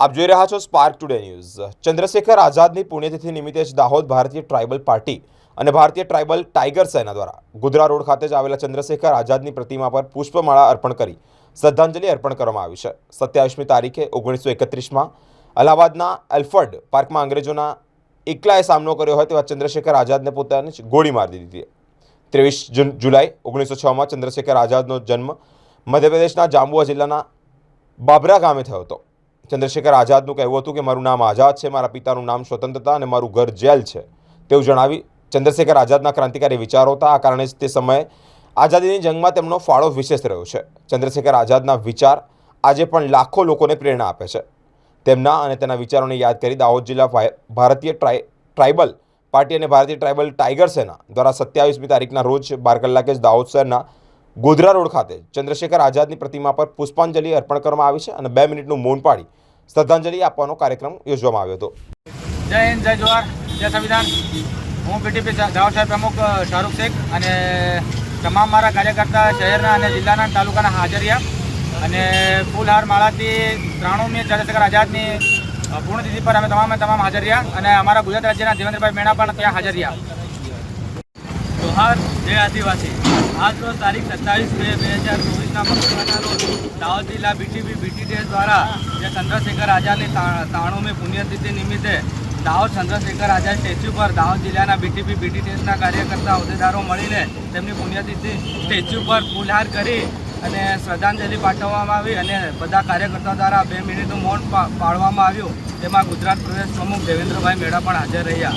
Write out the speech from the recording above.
આપ જોઈ રહ્યા છો સ્પાર્ક ટુડે ન્યૂઝ ચંદ્રશેખર આઝાદની પુણ્યતિથિ નિમિત્તે જ દાહોદ ભારતીય ટ્રાઇબલ પાર્ટી અને ભારતીય ટ્રાઇબલ ટાઇગર સેના દ્વારા ગોધરા રોડ ખાતે જ આવેલા ચંદ્રશેખર આઝાદની પ્રતિમા પર પુષ્પમાળા અર્પણ કરી શ્રદ્ધાંજલિ અર્પણ કરવામાં આવી છે. સત્યાવીસમી તારીખે ઓગણીસો એકત્રીસમાં અલ્હાબાદના એલ્ફર્ડ પાર્કમાં અંગ્રેજોના એકલાએ સામનો કર્યો હોય તેવા ચંદ્રશેખર આઝાદને પોતાની જ ગોળી મારી દીધી ત્રેવીસ જૂન, જુલાઈ ઓગણીસો છમાં ચંદ્રશેખર આઝાદનો જન્મ મધ્યપ્રદેશના જાંબુઆ જિલ્લાના બાબરા ગામે થયો હતો. ચંદ્રશેખર આઝાદનું કહેવું હતું કે મારું નામ આઝાદ છે, મારા પિતાનું નામ સ્વતંત્રતા અને મારું ઘર જેલ છે. તેવું જણાવી ચંદ્રશેખર આઝાદના ક્રાંતિકારી વિચારો હતા. આ કારણે જ તે સમયે આઝાદીની જંગમાં તેમનો ફાળો વિશેષ રહ્યો છે. ચંદ્રશેખર આઝાદના વિચાર આજે પણ લાખો લોકોને પ્રેરણા આપે છે. તેમના અને તેના વિચારોને યાદ કરી દાહોદ જિલ્લા ભારતીય ટ્રાય, ટ્રાઇબલ પાર્ટી અને ભારતીય ટ્રાઇબલ ટાઇગર સેના દ્વારા સત્યાવીસમી તારીખના રોજ બાર કલાકે જ દાહોદ શહેરના ગોધરા રોડ ખાતે ચંદ્રશેખર આઝાદની પ્રતિમા પર પુષ્પાંજલિ અર્પણ કરવામાં આવી છે અને બે મિનિટનું મૌન પાડી શ્રદ્ધાંજલિ આપવાનો કાર્યક્રમ યોજવામાં આવ્યો હતો. જય હિન્દ, જય જોહાર જય સંવિધાન. હું પીટીપી જાવ સાહેબ પ્રમુખ શાહરૂખ શેખ અને તમામ મારા કાર્યકર્તા શહેરના અને જિલ્લાના તાલુકાના હાજરિયા. અને ફૂલહાર માળાથી ત્રાણુમી ચંદ્રશેખર આઝાદની પૂર્ણતિથિ પર અમે તમામે તમામ હાજરિયા અને અમારા ગુજરાત રાજ્યના દેવેન્દ્રભાઈ મેણા પણ ત્યાં હાજરિયા. જોહાર જય આદિવાસી. આજનો તારીખ સત્તાવીસ બે બે હજાર ચોવીસના મંગળવારના રોજ દાહોદ જિલ્લા બીટીપી બીટીટીએસ દ્વારા જે ચંદ્રશેખર આઝાદની તાણુમી પુણ્યતિથિ નિમિત્તે દાહોદ ચંદ્રશેખર આઝાદ સ્ટેચ્યુ પર દાહોદ જિલ્લાના બીટીપી બીટીટીએસના કાર્યકર્તા, હોદ્દેદારો મળીને તેમની પુણ્યતિથિ સ્ટેચ્યુ પર ફૂલહાર કરી અને શ્રદ્ધાંજલિ પાઠવવામાં આવી અને બધા કાર્યકર્તાઓ દ્વારા બે મિનિટનું મૌન પાડવામાં આવ્યું. તેમાં ગુજરાત પ્રદેશ પ્રમુખ દેવેન્દ્રભાઈ મેળા પણ હાજર રહ્યા.